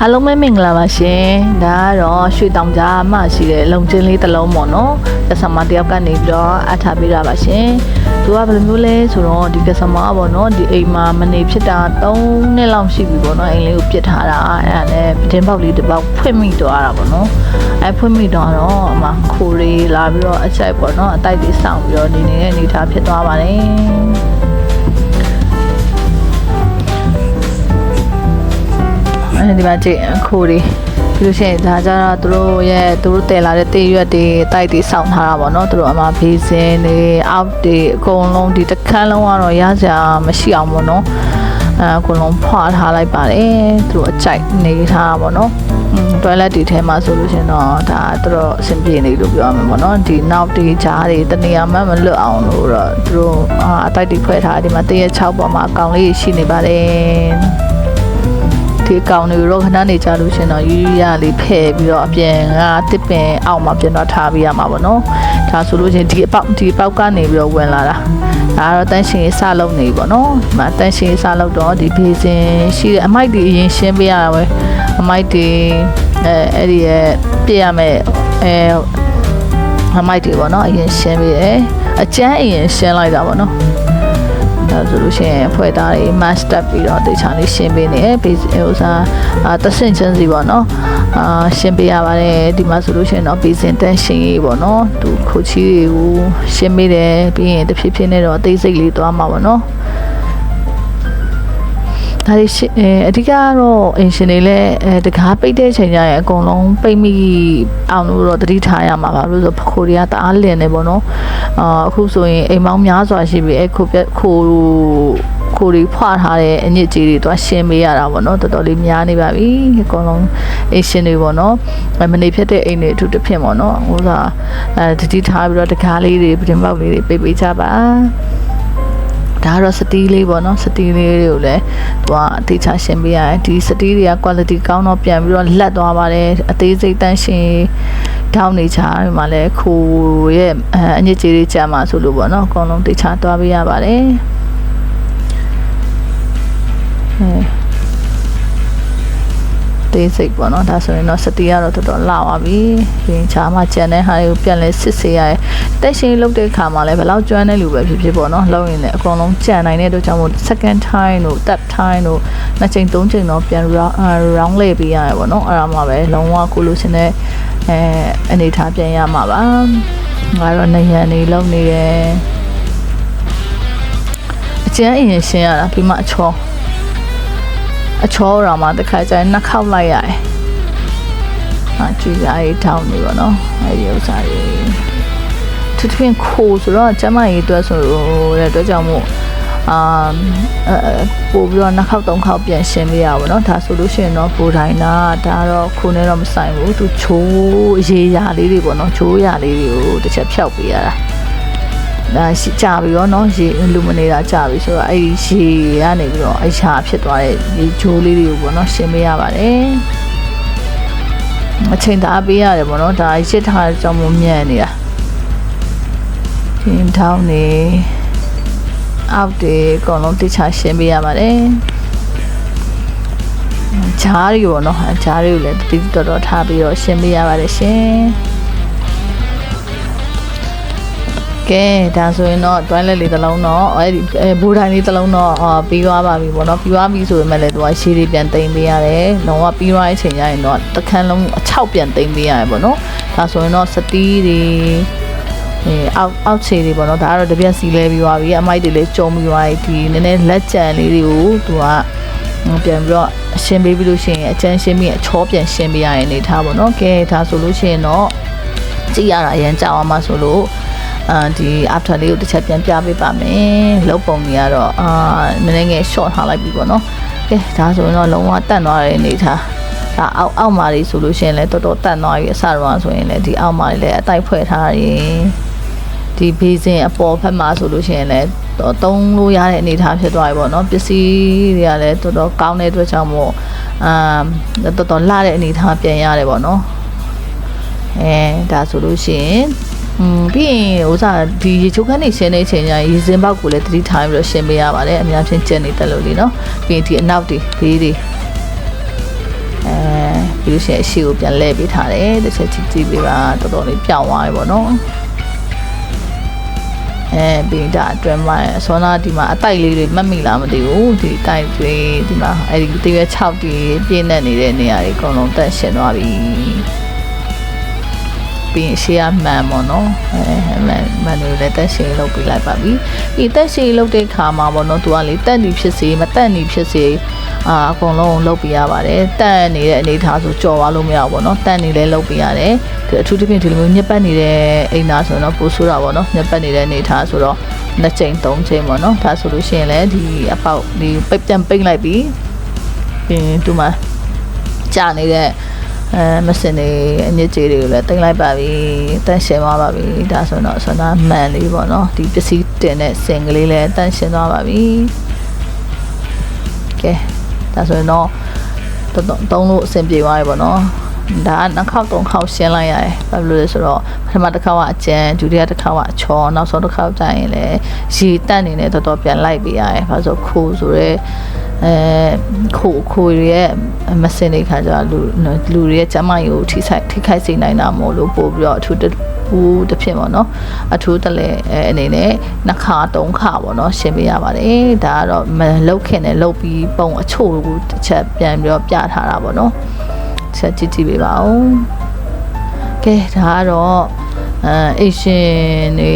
အားလုံးပဲမင်္ဂလာပါရှင်ဒါကတော့ရွှေတောင်ကြားမှရှိတဲ့လုံချင်းလေးတစ်လုံးပေါ့နော်ကစမတယောက်ကနေပြီးတော့အထားပေးတာပါရှင်သူကဘယ်လိုမျိုးလဲဆိုတော့ဒီကစမပေါ့နော်ဒီအိမ်မှာမနေဖြစ်တာ3နှစ်လောက်ရှိပြီပေါ့နော်အိမ်လေးကိုပြစ်ထားတာအဲ့ဒါနဲ့ပတင်းပေါက်လေးတစ်ပေါက်ဖွင့်မိသွားတာပေါ့နော်အဲ့ဖွင့်မိတော့တော့အမခိုးလေးလာပြီးတော့အချိုက်ပေါ့နော်အတိုက်လေးစောင့်ပြီးတော့နေနေတဲ့အနေထားဖြစ်သွားပါတယ် ဒီမှာကြည့်ခိုးလေးပြီးလို့ရှိရင်ဒါကြတော့သူတို့ရဲ့သူတို့တည်လာတဲ့တေးရွက်တွေတိုက်တွေစောင့်ထားတာပေါ့နော်သူတို့အမှဘေးစင်တွေအောက်တွေအကုန်လုံးဒီတစ်ခန်းလုံးကတော့ရစရာမရှိအောင်ပေါ့နော်အဲအကုန်လုံးဖွာထားလိုက်ပါတယ်သူတို့အကြိုက်နေထားတာပေါ့နော်อืม toilet ဒီထဲမှာဆိုလို့ရှိရင်တော့ဒါသူတို့အဆင်ပြေနေလို့ပြောရမှာပေါ့နော်ဒီနောက်ဒီကြားတွေတနေရာမှမလွတ်အောင်လို့တော့သူတို့အာအတိုက်တွေဖွဲ့ထားတယ်ဒီမှာတရက်6ပေါ်မှာအကောင်လေးရှိနေပါတယ် ဒီအကောင်တွေတော့ခဏနေကြလို့ရှရင်တော့ယူရလေးဖယ်ပြီးတော့အပြင်ကတစ်ပင်အောက်မှာပြန်တော့ထားပေးရမှာပေါ့နော်ဒါဆိုလို့ရှရင်ဒီအပေါက်ဒီအပေါက်ကနေပြီးတော့ဝင်လာတာဒါကတော့တန်းရှင်ရေးစလုံးနေပြီပေါ့နော်ဒီမှာတန်းရှင်ရေးစလုံးတော့ဒီဘေးစင်ရှိတဲ့အမိုက်တွေအရင်ရှင်းပေးရတာပဲအမိုက်တွေအဲအဲ့ဒီရဲ့ပြည့်ရမယ်အဲအမိုက်တွေပေါ့နော်အရင်ရှင်းပေးတယ်အကျန်းအရင်ရှင်းလိုက်တာပေါ့နော် ဒါဆိုလို့ရှိရင်ဖွဲ့သားတွေ match တက်ပြီးတော့တေချာလေးရှင်းပေးနေတယ် base ဥစားအာတဆင့်ချင်းစီပေါ့နော်အာရှင်းပေးရပါတယ်ဒီမှာဆိုလို့ရှိရင်တော့ base တန်းရှင်းရေးပေါ့နော်သူခိုချီတွေကိုရှင်းပေးတယ်ပြီးရင်တစ်ဖြည်းဖြည်းနဲ့တော့အသေးစိတ်လေးသွားမှာပေါ့နော် ဒါတွေရှင်းအဲအဓိကကတော့အင်ရှင်တွေလည်းအဲတကားပိတ်တဲ့ချိန်ကျရင်အကုန်လုံးပိတ်မိအောင်လို့တော့တတိထားရမှာပါလို့ဆိုခိုတွေကတအားလင်နေပေါ့နော်အာအခုဆိုရင်အိမ်မောင်းများစွာရှိပြီအဲခိုပြက်ခိုခိုတွေဖွာထားတဲ့အညစ်အကြေးတွေသွားရှင်းပေးရတာပေါ့နော်တော်တော်လေးများနေပါပြီအကုန်လုံးအင်ရှင်တွေပေါ့နော်မနေဖြစ်တဲ့အိမ်တွေအထူးတစ်ဖြစ်ပေါ့နော်ဟိုသာအဲတတိထားပြီးတော့တကားလေးတွေပြင်ပေါက်လေးတွေပိတ်ပေးကြပါ ဒါကတော့စတီးလေးပေါ့နော်စတီးလေးတွေကိုလည်းသူကအသေးချရှင်းပေးရတယ်ဒီစတီးတွေက quality ကောင်းတော့ပြန်ပြီးတော့လက်သွားပါတယ်အသေးစိတ်တန်းရှင်းဒေါင်းနေချာဒီမှာလည်းခိုးရဲ့အအညစ်အကြေးတွေကြာမှာဆိုလို့ပေါ့နော်အကုန်လုံးတေချာသွားပေးရပါတယ်အဲ သေးစိတ်ပေါ့နော်ဒါဆိုရင်တော့စတီးကတော့တော်တော်လာပါပြီပြီးရင်ချာမှကြံတဲ့ဟာတွေကိုပြန်လဲစစ်စေရတယ်တက်ရှင်လုတ်တဲ့ခါမှာလည်းဘယ်လောက်ကျွမ်းတဲ့လူပဲဖြစ်ဖြစ်ပေါ့နော်လုံရင်လည်းအကုန်လုံးကြံနိုင်တဲ့အတွက်ကြောင့်မို့ second time တို့ third time တို့နှစ်ချိန်သုံးချိန်တော့ပြန် round round လေပေးရတယ်ပေါ့နော်အဲ့ဒါမှပဲလုံးဝကိုလိုချင်တဲ့အဲအနေထားပြန်ရမှာပါငါတော့နေရန်နေလုံနေတယ်အကျန်းအရင်ရှင်းရတာပြီးမှအချော အချောရမှာတစ်ခါကျရင်နှစ်ခေါက်လိုက်ရတယ်။အာကြည်စားရေးထောင်းနေပါတော့။အဲဒီဥစ္စာတွေသူတပင်ခိုးဆိုတော့ကျမရေးအတွက်ဆိုတဲ့အတွက်ကြောင့်မို့အာအဲပို့ပြီးတော့နှစ်ခေါက်သုံးခေါက်ပြန်ရှင်းပေးရပါတော့။ဒါဆိုလို့ရှိရင်တော့ပိုတိုင်းတာဒါတော့ခိုးနေတော့မဆိုင်ဘူး။သူချိုးရေးရာလေးတွေပေါ့နော်။ချိုးရာလေးတွေကိုတစ်ချက်ဖျောက်ပေးရတာ။ ဒါရှိကြပြီရောနော်ရေ illuminator ကြပြီဆိုတော့အဲ့ဒီရေကနေပြီးတော့အရာဖြစ်သွားတဲ့ဒီဂျိုးလေးတွေကိုပေါ့နော်ရှင်းပေးရပါတယ်အချိန်သာပေးရတယ်ပေါ့နော်ဒါရစ်ထားကြောင့်မမြန်နေတာဒီထောင်းနေအောက်တွေအကုန်လုံးတိကျရှင်းပေးရပါတယ်ဂျားတွေပေါ့နော်ဂျားတွေကိုလည်းတိတိတော်တော်ထားပြီးတော့ရှင်းပေးရပါတယ်ရှင် ကဲဒါဆိုရင်တော့ toilet လေးတစ်လုံးတော့အဲ့ဒီအဲဘူတိုင်းလေးတစ်လုံးတော့အာပြီးသွားပါပြီပေါ့နော်ပြီးသွားပြီဆိုပေမဲ့လည်းသူကရှည်လေးပြန်တိမ်ပေးရတယ်လုံးဝပြီးသွားတဲ့အချိန်ကျရင်တော့တစ်ခန်းလုံးအချောက်ပြန်တိမ်ပေးရတယ်ပေါ့နော်ဒါဆိုရင်တော့စတီးတွေအဲအောက်အောက်ခြေတွေပေါ့နော်ဒါကတော့တပြက်စီလဲပြီးသွားပြီအမိုက်တွေလည်းကျုံပြီးသွားပြီဒီနည်းနည်းလက်ကြံလေးတွေကိုသူကပြန်ပြီးတော့ရှင်းပေးပြီးလို့ရှိရင်အချမ်းရှင်းပြီးအချောပြန်ရှင်းပေးရရင်နေထားပေါ့နော်ကဲဒါဆိုလို့ရှိရင်တော့ကြည့်ရတာအရင်ကြောက်အောင်မှဆိုလို့ အာဒီ after လေးကိုတစ်ချက်ပြန်ပြပေးပါမယ်လောက်ပုံကြီးကတော့အာနည်းနည်းငယ် short ထားလိုက်ပြီပေါ့နော်ကဲဒါဆိုရင်တော့လုံးဝတန့်သွားတဲ့အနေထားဒါအောက်အောက်မာတွေဆိုလို့ရှိရင်လည်းတော်တော်တန့်သွားပြီအစတော့ဆိုရင်လည်းဒီအောက်မာတွေလည်းအတိုက်ဖွဲ့ထားရင်ဒီဘေးစင်အပေါ်ဘက်မှာဆိုလို့ရှိရင်လည်းတော့သုံးလို့ရတဲ့အနေအထားဖြစ်သွားပြီပေါ့နော်ပစ္စည်းတွေကလည်းတော်တော်ကောင်းတဲ့အတွက်ကြောင့်မို့အာတော်တော်လှတဲ့အနေအထားပြန်ရတယ်ပေါ့နော်အဲဒါဆိုလို့ရှိရင် อืมပြီးရင်ဥစားဒီရေချိုးခန်းနေရှင်းနေချိန်ကျရင်ရေစင်းပေါက်ကိုလည်းတတိထားပြီးတော့ရှင်းပေးရပါတယ်အများဖြင့်ကျက်နေတယ်လို့လीเนาะပြီးရင်ဒီအနောက်တွေဘေးတွေအဲ ပြီးလို့ရှိရင်အရှိကိုပြန်လဲပေးထားတယ်တစ်ချက်ကြည့်ကြည့်ပေးပါတော်တော်လေးပြောင်းသွားပြီပေါ့နော်အဲပြီးဒါအတွင်းမှာဆွမ်းနာဒီမှာအတိုက်လေးတွေမတ်မိလားမသိဘူးဒီတိုက်တွေဒီမှာအဲဒီတရွက်6တီပြည့်နေနေတဲ့နေရာတွေအကုန်လုံးတက်ရှင်သွားပြီ ပြီးရင်ရှေ့ကမှန်ပေါ့နော်အဲမှန်မှန်တွေလည်းတက်ရှင်လုပ်ပေးလိုက်ပါပြီဒီတက်ရှင်လုပ်တဲ့ခါမှာပေါ့နော်သူကလေတက်နေဖြစ်စေမတက်နေဖြစ်စေအာအကုန်လုံးလုပ်ပေးရပါတယ်တက်နေတဲ့အနေအထားဆိုကြော်သွားလို့မရဘူးပေါ့နော်တက်နေလဲလုပ်ပေးရတယ်ဒီအထူးသဖြင့်ဒီလိုမျိုးညက်ပတ်နေတဲ့အိမ်သားဆိုတော့ပိုဆိုးတာပေါ့နော်ညက်ပတ်နေတဲ့အနေအထားဆိုတော့နှစ်ချိန်သုံးချိန်ပေါ့နော်ဒါဆိုလို့ရှိရင်လည်းဒီအပေါက်ဒီပိတ်ပြန်ပိတ်လိုက်ပြီးပြီးရင်သူမှကြာနေတဲ့ အဲမစင်တွေအညစ်အကြေးတွေကိုလည်းတင်လိုက်ပါပြီတန့်ရှင်းသွားပါပြီဒါဆိုတော့ဆွမ်းသားမှန်လေးပေါ့နော်ဒီပစ္စည်းတင်တဲ့စင်ကလေးလည်းတန့်ရှင်းသွားပါပြီကဲဒါဆိုရင်တော့တော်တော်သုံးလို့အဆင်ပြေသွားပြီပေါ့နော် ဒါကနှစ်ခေါက်သုံးခေါက်ရှင်းလိုက်ရတယ်ဘာလို့လဲဆိုတော့ပထမတစ်ခေါက်ကအကျန်ဒုတိယတစ်ခေါက်ကအချောနောက်ဆုံးတစ်ခေါက်ကျရင်လည်းရေတက်နေနဲ့တော်တော်ပြန်လိုက်ပေးရတယ်ဘာလို့ဆိုခိုးဆိုရဲအဲခိုးခိုးရဲ့မစင်တဲ့ခါကျတော့လူလူတွေရဲ့ကျမ်းမာရေးကိုထိဆိုင်ထိခိုက်စေနိုင်တာမို့လို့ပို့ပြီးတော့အထူးဘူးတစ်ဖြစ်ပေါ့နော်အထူးတလဲအဲအနေနဲ့နှစ်ခါသုံးခါပေါ့နော်ရှင်းပေးရပါတယ်ဒါကတော့မလုတ်ခင်နဲ့လုတ်ပြီးပုံအချို့ကိုတစ်ချက်ပြန်ပြီးတော့ပြထားတာပေါ့နော်တစ် ချက်ကြည့်ကြည့်ပေးပါဦးကဲဒါကတော့အဲအရှင်နေ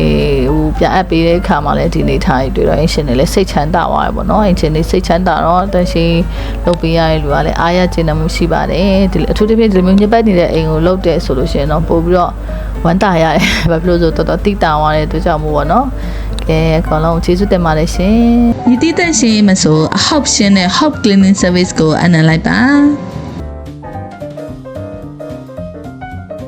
ဟိုပြအပ်ပေးတဲ့အခါမှာလည်းဒီနေထားတွေတွေ့တော့အရှင်နေလည်းစိတ်ချမ်းသာသွားရပေါ့နော်အရှင်နေစိတ်ချမ်းသာတော့တရှိလုပ်ပေးရတဲ့လူကလည်းအားရကျဉ်းမှုရှိပါတယ်ဒီအထူးသဖြင့်ဒီလိုမျိုးညက်ပတ်နေတဲ့အိမ်ကိုလုပ်တဲ့ဆိုလို့ရှိရင်တော့ပို့ပြီးတော့ဝမ်းသာရတယ်ဘာဖြစ်လို့ဆိုတော့တော်တော်တိတာသွားတဲ့အတွက်ကြောင့်မို့ပေါ့နော်ကဲအကောင်လုံးကျေးဇူးတင်ပါတယ်ရှင်မြည်တည်တန့်ရှင်းရေးမဆိုအဟောက်ရှင်းတဲ့ Hop Cleaning Service ကိုအနံလိုက်ပါ